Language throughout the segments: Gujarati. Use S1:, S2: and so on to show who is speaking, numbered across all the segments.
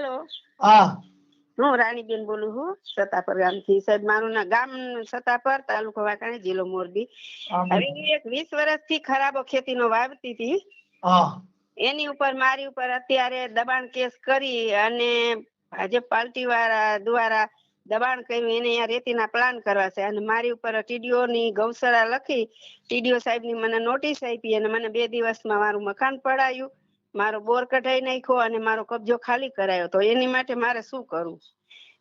S1: હાલો.
S2: હા.
S1: હું રાણીબેન બોલું છું સતાપર ગામથી. સાહેબ મારું ના ગામ સતાપર તાલુકો વાંકાણી જિલ્લો મોરબી. હવે એક વીસ વર્ષથી ખરાબો ખેતીનો વાવતી હતી. એની ઉપર મારી ઉપર અત્યારે દબાણ કેસ કરી અને ભાજપ પાર્ટી વાળા દ્વારા દબાણ કર્યું. એને અહીંયા રેતીના પ્લાન કરવા છે. અને મારી ઉપર ટીડીઓ ની ગૌશાળા લખી ટીડીઓ સાહેબની મને નોટિસ આપી અને મને બે દિવસમાં મારું મકાન પડાયું. મારો બોર કઢાઈ નાખ્યો અને મારો કબજો ખાલી કરાયો. તો એની માટે મારે શું કરવું?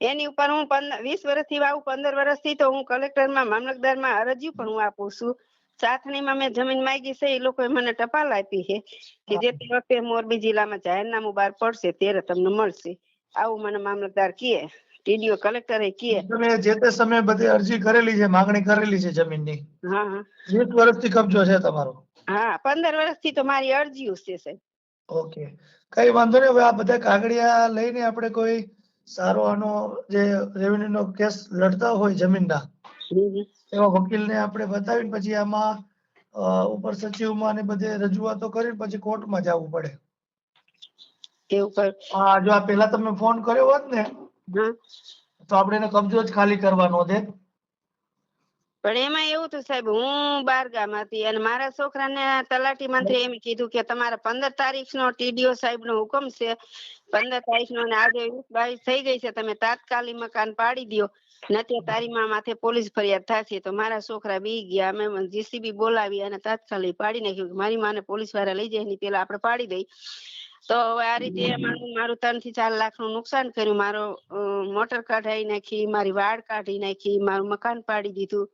S1: એની ઉપર હું વીસ વર્ષથી આવું પંદર વર્ષથી તો હું કલેક્ટરમાં મામલતદારમાં અરજી પણ હું આપું છું. સાથણીમાં મેં જમીન માંગી છે એ લોકોએ મને ટપાલ આપી છે કે જે તે વખતે મોરબી જિલ્લામાં જાહેરનામું બહાર પડશે ત્યારે તમને મળશે. આવું મને મામલતદાર કહે ટીડીઓ કલેક્ટરે કહે.
S2: તમે જે તે સમયે બધી અરજી કરેલી છે માંગણી કરેલી છે જમીનની
S1: હા હા.
S2: વીસ વર્ષથી કબજો છે તમારો.
S1: હા પંદર વર્ષથી તો મારી અરજીઓ છે સાહેબ.
S2: ઓકે કઈ વાંધો નહીં. હવે આ બધા કાગળિયા લઈને આપણે કોઈ સારો આનો જે રેવન્યુ નો કેસ લડતા હોય જમીનના. એવા વકીલને આપણે બતાવીને પછી આમાં ઉપર ઉપર સચિવમાં ને બધે રજૂઆતો કરીને પછી કોર્ટમાં જવું પડે.
S1: એવું કર
S2: જો આ પહેલા તમે ફોન કર્યો હોત ને તો આપણે એને કબજો જ ખાલી કરવાનો છે.
S1: પણ એમાં એવું હતું સાહેબ હું બાર ગામ હતી અને મારા છોકરાને તલાટી મંત્રી એમ કીધું કે તમારા પંદર તારીખ નો ટીડીઓ સાહેબ નો હુકમ છે. પંદર તારીખ નો આજે બાવીસ થઈ ગઈ છે તમે તાત્કાલિક મકાન પાડી દો નથી તારી માં માથે પોલીસ ફરિયાદ થશે તો મારા છોકરા બી ગયા. અમે જીસીબી બોલાવી અને તાત્કાલિક પાડી નાખ્યું મારી માને પોલીસવાળા લઈ જાય એની પેલા આપણે પાડી દઈ. તો હવે આ રીતે મારું મારું ત્રણથી ચાર લાખનું નુકસાન કર્યું. મારો મોટર કાઢાઈ નાખી મારી વાડ કાઢી નાખી મારું મકાન પાડી દીધું.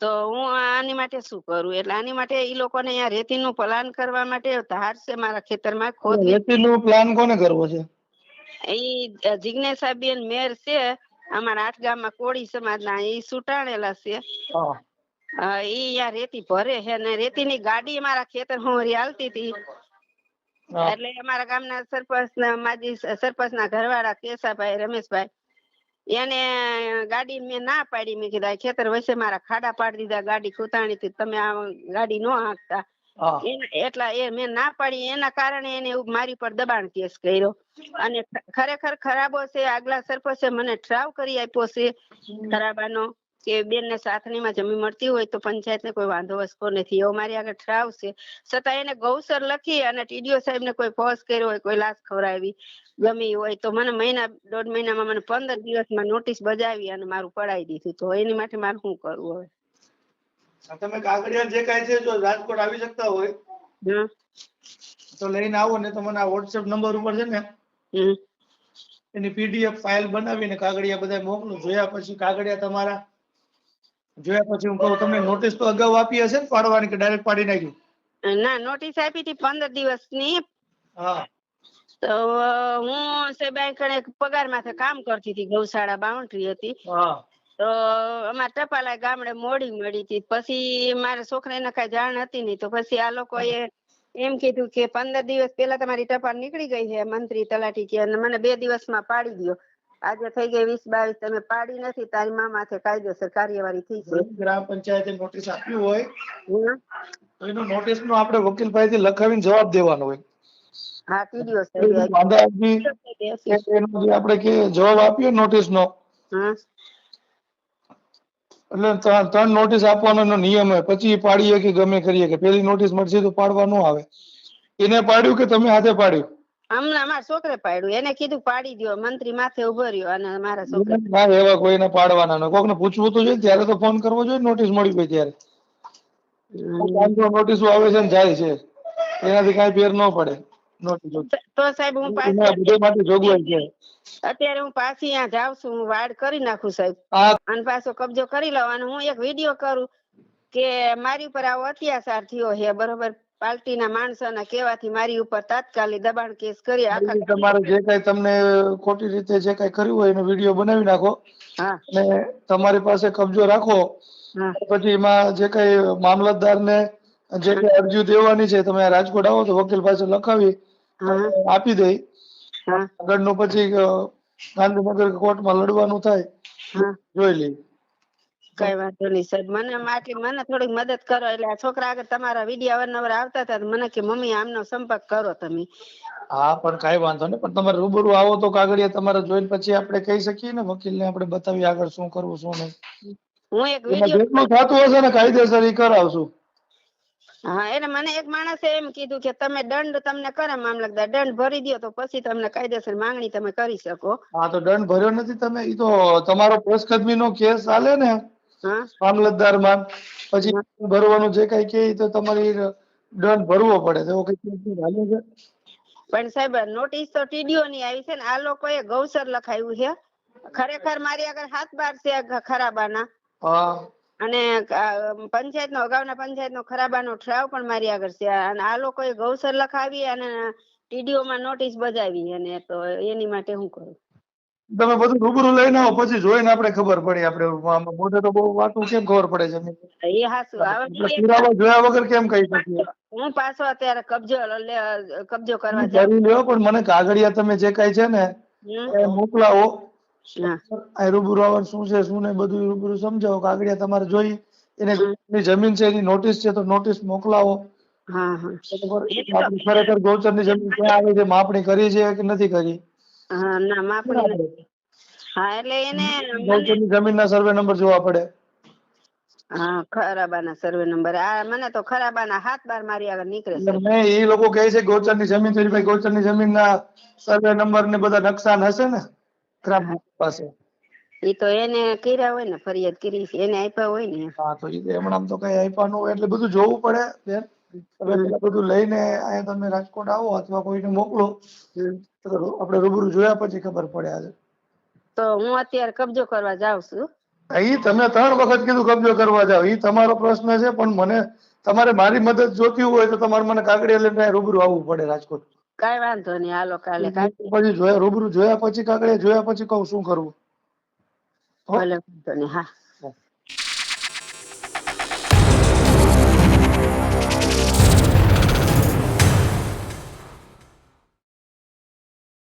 S1: તો હું આની માટે શું કરું? એટલે આની માટે ઈ લોકોને અહીંયા રેતીનું પ્લાન કરવા માટે ધાર છે મારા ખેતરમાં ખોદ
S2: રેતીનો પ્લાન કોને કરવો છે?
S1: ઈ જિજ્ઞેસાબેન મેર છે અમારા આઠ ગામમાં કોળી સમાજના ઈ સુટાણેલા છે. ઈ અહીંયા રેતી ભરે છે ને રેતીની ગાડી મારા ખેતર હું હાલતી હતી. એટલે અમારા ગામના સરપંચ ના માજી સરપંચ ના ઘરવાળા કેશાભાઈ રમેશભાઈ એને ગાડી મેં ના પાડી. મેં કીધા ખેતર વચ્ચે મારા ખાડા પાડી દીધા ગાડી ખૂતાણી થી તમે આ ગાડી નો હાંકતા. એટલા એ મેં ના પાડી. એના કારણે એને મારી પર દબાણ કેસ કર્યો. અને ખરેખર ખરાબો છે આગલા સરપંચે મને ઠરાવ કરી આપ્યો છે ખરાબાનો. કે બેન ને સાથણીમાં જમી મળતી હોય તો પંચાયત ને કોઈ વાંધો વસકો નથી. એવો મારી આગળ ઠરાવ છે. છતાં એને ગૌસર લખી અને ટીડીઓ સાહેબ ને કોઈ ફોર્સ કર્યો હોય કોઈ લાશ ખવડાવી ગમી હોય તો મને મહિના દોઢ મહિનામાં મને પંદર દિવસમાં નોટિસ બજાવી અને મારું પડાવી દીધું. તો એની માટે મારે શું કરવું હવે?
S2: તમે કાગળિયા જે કાંઈ છે જો રાજકોટ આવી શકતા હોય તો લઈને આવો ને તો મને આ વોટ્સએપ નંબર ઉપર છે ને એની પીડીએફ ફાઇલ બનાવીને કાગળિયા બધા મોકલું જોયા પછી કાગળિયા તમારા જોયા પછી હું કહું તમને નોટિસ તો અગાઉ આપી હશે ને પાડવાની કે ડાયરેક્ટ પાડી નાખ્યું?
S1: ના નોટિસ આપી હતી પંદર દિવસની
S2: હા.
S1: તો હું સાહેબ કણે પગાર માથે કામ કરતી હતી ગૌશાળા બાઉન્ડ્રી હતી.
S2: હા.
S1: તો અમારા ટપાલા ગામડે મોડી મળી હતી. પછી મારા છોકરાને કઈ જાણ હતી નહીં. તો પછી આ લોકોએ એમ કીધું કે પંદર દિવસ પહેલા તમારી ટપાલ નીકળી ગઈ છે મંત્રી તલાટી કે મને બે દિવસમાં પાડી દ્યો. આજે થઈ ગઈ વીસ બાવીસ તમે પાડી નથી તારી મા માથે કાયદેસર કાર્યવાહી થઈ છે.
S2: ગ્રામ પંચાયતે નોટિસ આપ્યું હોય. તો એનો નોટિસ નો આપણે વકીલ પાસેથી લખાવીને જવાબ દેવાનો હોય.
S1: હા ટીડીઓ સાહેબ
S2: આપણે કે જવાબ આપ્યો નોટિસ નો એટલે ત્રણ ત્રણ નોટિસ આપવાનો નિયમ હોય. પછી પાડીએ કે ગમે કરીએ કે પેલી નોટિસ મળશે તો પાડવા ન આવે. એને પાડ્યું કે તમે હાથે પાડ્યું?
S1: હમણાં મારા છોકરે પાડ્યું. એને કીધું પાડી દ્યો મંત્રી માથે ઊભો રહ્યો અને મારા છોકરા
S2: ના એવા કોઈને પાડવાના ન કોકને પૂછવું તો જોઈએ ત્યારે તો ફોન કરવો જોઈએ નોટિસ મળી ગઈ ત્યારે. નોટિસો આવે છે ને જાય છે. એનાથી કાંઈ ફેર ન પડે.
S1: તો સાહેબ હું પાછી
S2: માટે જોગવાઈ છે.
S1: અત્યારે હું પાછી ત્યાં જાઉં છું હું વાડ કરી નાખું સાહેબ. અને પાછો કબજો કરી લઉં અને હું એક વીડિયો કરું કે મારી ઉપર આવો અત્યાચાર થયો છે બરોબર? પાર્ટીના માણસોના કેવાથી મારી ઉપર તાત્કાલિક દબાણ કેસ કરી આખા
S2: તમારે જે કઈ તમને ખોટી રીતે જે કઈ કર્યું હોય એનો વીડિયો બનાવી નાખો. અને તમારી પાસે કબજો રાખો. પછી એમાં જે કઈ મામલતદાર ને જે કઈ અરજી દેવાની છે તમે રાજકોટ આવો તો વકીલ પાસે લખાવી આપી દઈ.
S1: આગળ
S2: આગળનું પછી ગાંધીનગર ગાંધીનગર કોર્ટમાં લડવાનું થાય. જોઈ લઈ.
S1: કઈ વાંધો નહીં સાહેબ. મને આટલી મને થોડીક મદદ કરો. એટલે આ છોકરા આગળ તમારા વીડિયો અવારનવાર આવતા હતા મને કે મમ્મી આમનો સંપર્ક કરો તમે.
S2: હા પણ કાંઈ વાંધો નહીં. પણ તમારે રૂબરૂ આવો તો કાગળિયા તમારે જોઈને પછી આપણે કહી શકીએ ને વકીલને આપણે બતાવીએ આગળ શું કરવું શું નહીં.
S1: હું એક વીડિયો
S2: જેટલું થતું હશે ને કાયદેસર એ કરાવશું.
S1: હા એટલે મને એક માણસે એમ કીધું કે તમે દંડ તમને કરે મામલતદાર દંડ ભરી દ્યો તો પછી તમને કાયદેસર માંગણી તમે કરી શકો.
S2: હા તો દંડ ભર્યો નથી તમે. એ તો તમારો નો કેસ ચાલે ને.
S1: હા?
S2: મામલતદારમાં પછી ભરવાનું જે કઈ કે તો તમારી દંડ ભરવો પડે. તો એવો કઈ કેસ નહીં હાલે છે?
S1: પણ સાહેબ નોટિસ તો ટીડીઓ ની આવી છે ને આ લોકોએ ગૌસર લખાયું છે. ખરેખર મારી આગળ હાથ બાર છે ખરાબાના. અને પંચાયત નો અગાઉના પંચાયત નો ખરાબાનો ઠરાવ પણ મારી આગળ છે. અને આ લોકોએ ગૌસર લખાવી અને ટીડીઓ માં નોટિસ બજાવી અને તો એની માટે હું કરું?
S2: તમે બધું રૂબરૂ લઈને આવો પછી જોઈને આપણે ખબર પડે આપણે. મોઢે તો બહુ વાતું કેમ ખબર પડે છે?
S1: એ હાસુ હવે
S2: પુરાવા જોયા વગર કેમ કહી શકીએ?
S1: હું પાછો અત્યારે કબજો કબજો કરવા
S2: કરી લ્યો પણ મને કાગળિયા તમે જે કઈ છે ને એ મોકલાવો. આ રૂબરૂ આવવાનું શું છે શું ને બધું રૂબરૂ સમજાવો. કાગળિયા તમારે જોઈ એને જમીન છે એની નોટિસ છે તો નોટિસ મોકલાવો.
S1: હા હા.
S2: ની ખરેખર જમીન ક્યાં આવે છે માપણી કરી છે કે નથી કરી?
S1: હા ના માપણી હા એટલે એને મને-
S2: જમીન જમીનના સર્વે નંબર જોવા પડે.
S1: હા ખરાબાના સર્વે નંબર આ મને તો ખરાબાના હાથ બાર મારી આગળ નીકળે છે.
S2: એ લોકો કહે છે ગૌચરની જમીન તો ભાઈ જમીન જમીનના સર્વે નંબર ને બધા નકશાન હશે ને? ખરાબ પાસે.
S1: એ તો એને કર્યા હોય ને ફરિયાદ કરી છે. એને આપ્યા હોય ને.
S2: હા તો એ હમણાં તો કઈ આપ્યા ન હોય એટલે બધું જોવું પડે બેન. બધું લઈને અહીંયા તમે રાજકોટ આવો અથવા કોઈને મોકલો. આપણે રૂબરૂ જોયા પછી ખબર પડે આજે.
S1: તો હું અત્યારે કબજો કરવા જાઉં છું.
S2: ઈ તમે ત્રણ વખત કીધું કબજો કરવા જાવ એ તમારો પ્રશ્ન છે પણ મને તમારે મારી મદદ જોતી હોય તો તમારે મને કાગડિયા લઈને રૂબરૂ આવવું પડે રાજકોટ.
S1: કઈ વાંધો નહીં હાલો કાલે
S2: પછી જોયા રૂબરૂ જોયા પછી કાગડિયા જોયા પછી કહું શું કરવું.
S1: ભલે વાંધો નહીં હા.